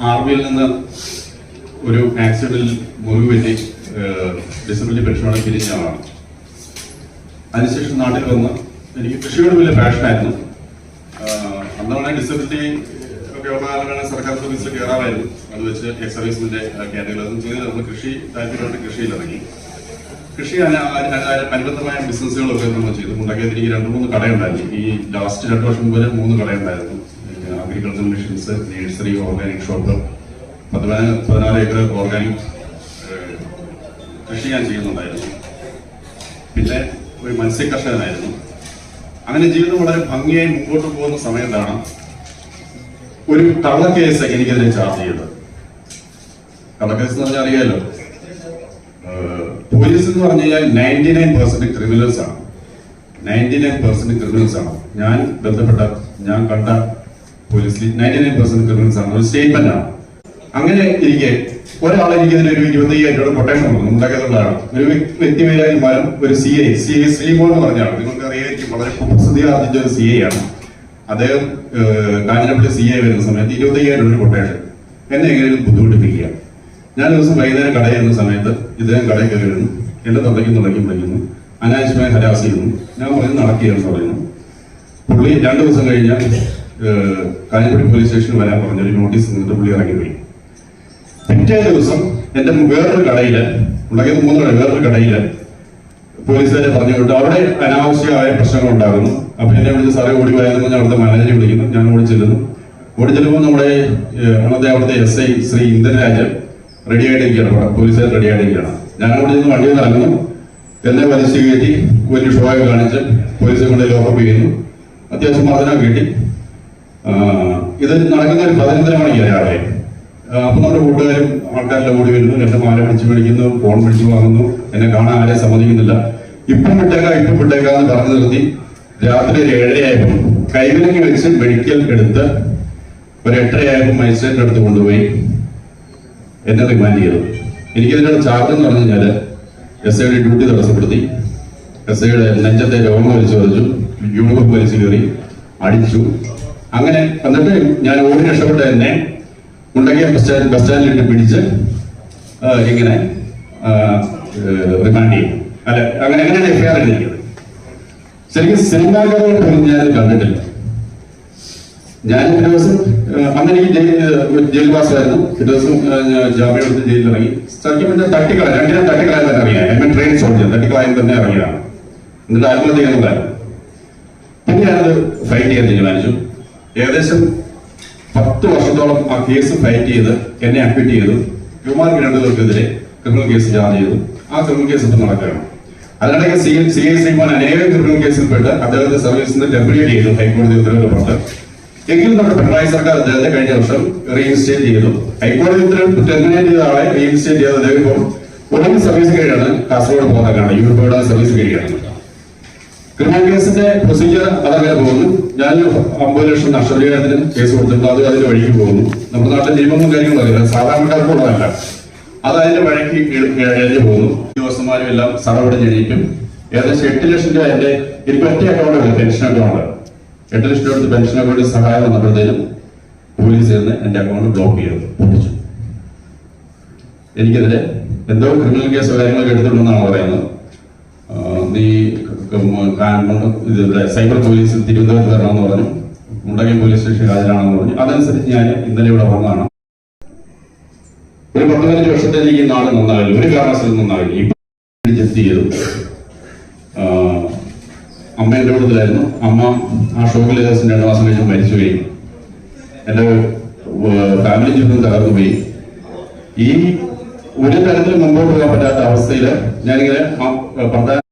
ആർമിയിൽ നിന്ന് ഒരു ആക്സിഡന്റിൽ മുറിവ് പറ്റി ഡിസബിലിറ്റി പെൻഷനോടെ പിരിഞ്ഞ ആളാണ്. അതിനുശേഷം നാട്ടിൽ വന്ന് എനിക്ക് കൃഷിയോട് വലിയ പാഷനായിരുന്നു അന്നവണ ഡിസബിലിറ്റി ഉള്ള സർക്കാർ സർവീസിൽ കയറാമായിരുന്നു അത് വെച്ച് എക്സ് സർവീസിന്റെ കാറ്റഗറി അതും ചെയ്ത് നമ്മൾ കൃഷി താല്പര്യമായിട്ട് കൃഷിയിൽ ഇറങ്ങി. കൃഷി അന- അന- അന- അനുബന്ധമായ ബിസിനസ്സുകളൊക്കെ നമ്മൾ ചെയ്തു. ഉണ്ടാക്കിയത് എനിക്ക് രണ്ട് മൂന്ന് കടയുണ്ടായിരുന്നു. ഈ ലാസ്റ്റ് രണ്ട് വർഷം മുമ്പ് മൂന്ന് കടയുണ്ടായിരുന്നു. Agriculture machines nursery organic shop പതിനാല് പതിനാല് ഏക്കർ ഓർഗാനിക് കൃഷി ഞാൻ ചെയ്യുന്നുണ്ടായിരുന്നു. പിന്നെ ഒരു മത്സ്യ കർഷകനായിരുന്നു അങ്ങനെ ജീവിതം വളരെ ഭംഗിയായി മുമ്പോട്ട് പോകുന്ന സമയത്താണ് ഒരു കള്ളക്കേസ് എനിക്കെതിരെ ചാർജ് ചെയ്തത്. കള്ളക്കേസ് എന്ന് പറഞ്ഞാൽ അറിയാലോ? പോലീസ് എന്ന് പറഞ്ഞു കഴിഞ്ഞാൽ നയന്റി നയൻ പെർസെന്റ് ക്രിമിനൽസ് ആണ്. നയന്റി നയൻ പെർസെന്റ് ക്രിമിനൽസ് ആണ്. ഞാൻ ബന്ധപ്പെട്ട ഞാൻ കണ്ട പോലീസിൽ നയന്റി നയൻ പെർസെന്റ് ക്രിമിനൽസ് ആണ്. ഒരു സ്റ്റേറ്റ്മെന്റ് ആണ്. അങ്ങനെ ഇരിക്കെ. ഒരാൾ എനിക്കതിന് ഒരു ഇരുപത്തയ്യായിരം രൂപ കൊട്ടേഷൻ തന്നു ഉണ്ടാക്കിയതുള്ളതാണ് ഒരു വ്യ- വ്യക്തി മേലായി മരം ഒരു C I C I Sreemon എന്ന് പറഞ്ഞാണ്. നിങ്ങൾക്ക് അറിയായിരിക്കും വളരെ കുപ്രസിദ്ധി ആർജിച്ച ഒരു സി ഐ ആണ്. അദ്ദേഹം കാഞ്ഞിരപ്പള്ളി സി ഐ വരുന്ന സമയത്ത് ഇരുപത്തയ്യായിരം രൂപ കൊട്ടേഷൻ എന്നെ എങ്ങനെയും ബുദ്ധിമുട്ടിപ്പിക്കുക. ഞാൻ ദിവസം വൈകുന്നേരം കടയിൽ ഇരുന്ന സമയത്ത് ഇദ്ദേഹം കടയിൽ കയറി എന്നെ തൊണ്ടയ്ക്ക് തുടങ്ങി വിളിക്കുന്നു. അനാവശ്യമായി ഹരാസ് ചെയ്യുന്നു. ഞാൻ പറഞ്ഞു നടക്കുകയെന്ന് പറയുന്നു പുള്ളി രണ്ടു ദിവസം കഴിഞ്ഞാൽ കാഞ്ഞിരപ്പള്ളി പോലീസ് സ്റ്റേഷനിൽ വരാൻ പറഞ്ഞു ഒരു നോട്ടീസ് നിന്നിട്ട് പുള്ളി ഇറങ്ങിപ്പോയി പിറ്റേ ദിവസം എന്റെ വേറൊരു കടയിൽ ഉണ്ടാക്കിയത് മൂന്ന് കട വേറൊരു കടയിൽ പോലീസുകാരെ പറഞ്ഞു വിട്ടു അവിടെ അനാവശ്യമായ പ്രശ്നങ്ങൾ ഉണ്ടാകുന്നു അപ്പൊ എന്നെ വിളിച്ച് സാറേ ഓടി വരുന്നു ഞാൻ അവിടുത്തെ മാനേജർ വിളിക്കുന്നു. ഞാൻ ഓടി ചെല്ലുന്നു. ഓടി ചെല്ലുമ്പോൾ നമ്മുടെ അന്നത്തെ അവിടുത്തെ S I Shri Indrarajan ready ആയിട്ടിരിക്കുകയാണ് പോലീസുകാർ റെഡി ആയിട്ടിരിക്കുകയാണ്. ഞാൻ അവിടെ നിന്ന് വണ്ടിയിൽ ഇറങ്ങുന്നു എന്നെ വലിച്ചു കയറ്റി വലിയ ഷോ കാണിച്ച് പോലീസ് കൊണ്ട് ലോക്കപ്പ് ചെയ്യുന്നു അത്യാവശ്യം മർദ്ദനം കിട്ടി. ഇത് നടക്കുന്ന ഒരു പതിനൊന്നര മണിക്ക് രാവിലെ. അപ്പൊ നമ്മുടെ കൂട്ടുകാരും ആൾക്കാരെല്ലാം ഓടി വരുന്നു. എന്റെ മാല പിടിച്ചു മേടിക്കുന്നു ഫോൺ പിടിച്ചു വാങ്ങുന്നു. എന്നെ കാണാൻ ആരെയും സമ്മതിക്കുന്നില്ല. ഇപ്പം വിട്ടേക്കാം ഇപ്പം വിട്ടേക്കാം എന്ന് പറഞ്ഞു നിർത്തി. രാത്രി ഒരു ഏഴരയായപ്പോൾ കൈവിലങ്ങി വെച്ച് മെഡിക്കൽ എടുത്ത് ഒരു എട്ടരയായപ്പോൾ മജിസ്ട്രേറ്റിന്റെ അടുത്ത് കൊണ്ടുപോയി. എന്നെ റിമാൻഡ് ചെയ്തു. എനിക്കതിനുള്ള ചാർജ് എന്ന് പറഞ്ഞു കഴിഞ്ഞാൽ എസ് ഐയുടെ ഡ്യൂട്ടി തടസ്സപ്പെടുത്തി. എസ് ഐയുടെ നെഞ്ചത്തെ രോഗം വലിച്ചു വലിച്ചു യൂണിഫോം വലിച്ചു കയറി അടിച്ചു. അങ്ങനെ എന്നിട്ട് ഞാൻ ഓടി രക്ഷപ്പെട്ട എന്നെ ഉണ്ടെങ്കിൽ ബസ് സ്റ്റാൻഡ് ബസ് സ്റ്റാൻഡിലിട്ട് പിടിച്ച് ഇങ്ങനെ റിമാൻഡ് ചെയ്യും അല്ല അങ്ങനെ എങ്ങനെയാണ് എഫ്ഐആർ എഴുതിയത് ശരിക്കും സിനിമാക്കാരോട് പോലും ഞാൻ കണ്ടിട്ടില്ല. ഞാൻ ഒരു ദിവസം അന്ന് എനിക്ക് ജയിൽ ജയിൽവാസമായിരുന്നു ഒരു ദിവസം ജാമ്യം എടുത്ത് ജയിലിൽ ഇറങ്ങി. സത്യം എന്റെ തട്ടിക്കള രണ്ടിനെ തട്ടിക്കളയാൻ തന്നെ അറിയാം. എന്നെ ട്രെയിൻ സോൾജർ തട്ടിക്കളയാൻ തന്നെ അറിയാം. എന്നിട്ട് ആത്മഹത്യ പിന്നെ ഞാനത് ഫൈറ്റ് ചെയ്യാൻ തീരുമാനിച്ചു. ഏകദേശം പത്ത് വർഷത്തോളം ആ കേസ് ഫൈറ്റ് ചെയ്ത് എന്നെ അക്വിറ്റ് ചെയ്തു. ഹ്യൂമാൻ ഗ്രൗണ്ടുകൾക്കെതിരെ ക്രിമിനൽ കേസ് ചാർജ് ചെയ്തു. ആ ക്രിമിനൽ കേസ് ഇപ്പം നടക്കുകയാണ്. അതിനിടയ്ക്ക് സി സി ഐ സിമാൻ അനേകം ക്രിമിനൽ കേസിൽപ്പെട്ട് അദ്ദേഹത്തെ സർവീസിൽ നിന്ന് ടെമ്പറേറ്റ് ചെയ്തു. ഹൈക്കോടതി പുറത്ത് എങ്കിലും നമ്മുടെ പിണറായി സർക്കാർ അദ്ദേഹത്തെ കഴിഞ്ഞ വർഷം റീഇൻസ്റ്റേറ്റ് ചെയ്തു. ഹൈക്കോടതി ഉത്തരവ് ടെർമിനേറ്റ് ചെയ്ത ആളെ റീഇൻസ്റ്റേറ്റ് ചെയ്ത് അദ്ദേഹം ഇപ്പോൾ ഒരു സർവീസ് കഴിയാണ് കാസർഗോഡ് പോകുന്നതാണ് യൂറോപ്പോയുടെ സർവീസ് കഴിയാണ് ക്രിമിനൽ കേസിന്റെ പ്രൊസീജിയർ അതങ്ങനെ പോകുന്നു. ഞാൻ അമ്പത് ലക്ഷം നഷ്ടപരിഹാരത്തിന് കേസ് കൊടുത്തിട്ടുണ്ട്. അത് അതിന്റെ വഴിക്ക് പോകുന്നു. നമ്മുടെ നാട്ടിലെ നിയമങ്ങളും കാര്യങ്ങളും അറിയില്ല. സാധാരണക്കാർക്കുള്ളതല്ല അത് അതിന്റെ വഴിക്ക് എഴുതി പോകുന്നു. ഉദ്യോഗസ്ഥന്മാരും എല്ലാം സടപടി ജനിക്കും ഏകദേശം എട്ട് ലക്ഷം രൂപ എന്റെ എനിക്ക് ഒറ്റ അക്കൗണ്ട് പെൻഷൻ അക്കൗണ്ട് എട്ട് ലക്ഷം രൂപ പെൻഷൻ അക്കൗണ്ടിൽ സഹായം വന്നപ്പോഴത്തേനും പോലീസ് ചേർന്ന് എന്റെ അക്കൗണ്ട് ബ്ലോക്ക് ചെയ്തു പൊട്ടിച്ചു. എനിക്കെതിരെ എന്തോ ക്രിമിനൽ കേസോ കാര്യങ്ങളൊക്കെ എടുത്തിട്ടുണ്ടെന്നാണ് പറയുന്നത്. ഇവിടെ സൈബർ പോലീസ് തിരുവനന്തപുരത്ത് വരണമെന്ന് പറഞ്ഞു. മുണ്ടകയം പോലീസ് സ്റ്റേഷൻ ഹാജരാണെന്ന് പറഞ്ഞു. അതനുസരിച്ച് ഞാൻ ഇന്നലെ ഇവിടെ വന്നതാണ്. ഒരു പത്ത് പതിനഞ്ച് വർഷത്തേക്ക് ഈ നാട് ഒരു കാരണവശാലും നന്നാവില്ല ഇപ്പൊ ജപ്തി ചെയ്തു. ആ, അമ്മ കൂട്ടത്തിലായിരുന്നു. അമ്മ ആ ഷോക്കിൽ രണ്ടു മാസം കഴിഞ്ഞ് മരിച്ചു പോയി. എന്റെ ഫാമിലി ജീവിതം തകർന്നു പോയി. ഈ ഒരു തരത്തിൽ മുമ്പോട്ട് പോകാൻ പറ്റാത്ത അവസ്ഥയിൽ ഞാനിങ്ങനെ ഭർത്താവ്